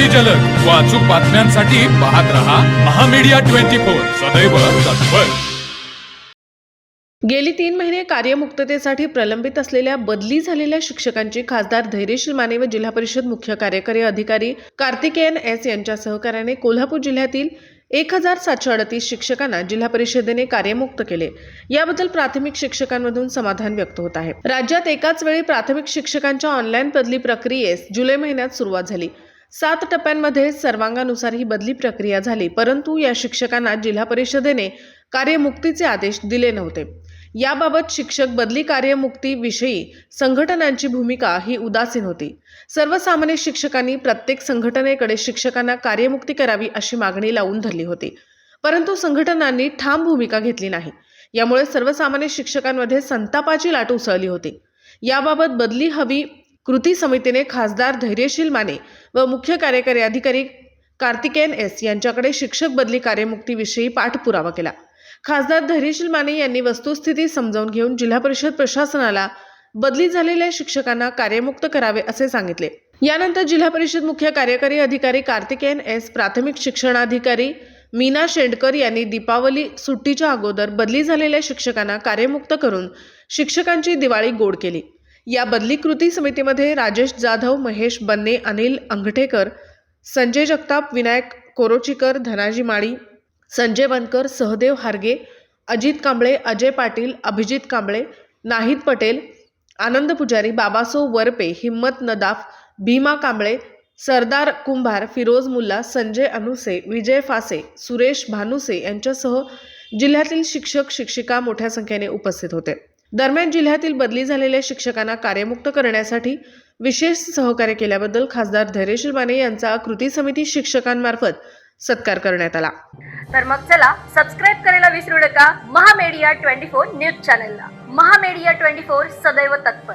अगदी जलद. व अचूक बातम्यांसाठी पाहत रहा महामीडिया ट्वेंटी फोर. सदैव तत्पर. गेली तीन महिने कार्यमुक्ततेसाठी प्रलंबित असलेल्या बदली झालेल्या शिक्षकांची खासदार धैर्यशील माने व जिल्हा परिषद मुख्य कार्यकारी अधिकारी कार्तिकेयन एस यांच्या सहकार्याने कोल्हापूर जिल्ह्यातील एक हजार सातशे अडतीस शिक्षकांना जिल्हा परिषदेने कार्यमुक्त केले. याबद्दल प्राथमिक शिक्षकांमधून समाधान व्यक्त होत आहे. राज्यात एकाच वेळी प्राथमिक शिक्षकांच्या ऑनलाईन बदली प्रक्रियेस जुलै महिन्यात सुरुवात झाली. सात टप्प्यांमध्ये सर्वांगानुसार ही बदली प्रक्रिया झाली परंतु या शिक्षकांना जिल्हा परिषदेने कार्यमुक्तीचे आदेश दिले नव्हते. याबाबत शिक्षक बदली कार्यमुक्तीविषयी संघटनांची भूमिका ही उदासीन होती. सर्वसामान्य शिक्षकांनी प्रत्येक संघटनेकडे शिक्षकांना कार्यमुक्ती करावी अशी मागणी लावून धरली होती परंतु संघटनांनी ठाम भूमिका घेतली नाही. यामुळे सर्वसामान्य शिक्षकांमध्ये संतापाची लाट उसळली होती. याबाबत बदली हवी कृती समितीने खासदार धैर्यशील माने व मुख्य कार्यकारी अधिकारी कार्तिकेयन एस यांच्याकडे शिक्षक बदली कार्यमुक्तीविषयी पाठपुरावा केला. खासदार धैर्यशील माने यांनी वस्तुस्थिती समजावून घेऊन जिल्हा परिषद प्रशासनाला बदली झालेल्या शिक्षकांना कार्यमुक्त करावे असे सांगितले. यानंतर जिल्हा परिषद मुख्य कार्यकारी अधिकारी कार्तिकेयन एस प्राथमिक शिक्षणाधिकारी मीना शेंडकर यांनी दीपावली सुट्टीच्या अगोदर बदली झालेल्या शिक्षकांना कार्यमुक्त करून शिक्षकांची दिवाळी गोड केली. या बदली कृती समितीमध्ये राजेश जाधव महेश बन्ने अनिल अंगठेकर संजय जगताप विनायक कोरोचीकर धनाजी माळी संजय बनकर सहदेव हारगे अजित कांबळे अजय पाटील अभिजित कांबळे नाहिद पटेल आनंद पुजारी बाबासो वरपे हिम्मत नदाफ भीमा कांबळे सरदार कुंभार फिरोज मुल्ला संजय अनुसे विजय फासे सुरेश भानुसे यांच्यासह जिल्ह्यातील शिक्षक शिक्षिका मोठ्या संख्येने उपस्थित होते. दरम्यान जिल्ह्यातील बदली झालेल्या शिक्षकांना कार्यमुक्त करण्यासाठी विशेष सहकार्य केल्याबद्दल खासदार धैर्यशील माने यांचा कृती समिती शिक्षकांमार्फत सत्कार करण्यात आला. तर मग चला सबस्क्राईब करायला विसरू नका. महामेडिया ट्वेंटी फोर न्यूज चॅनलला. महामेडिया ट्वेंटी फोर सदैव तत्पर.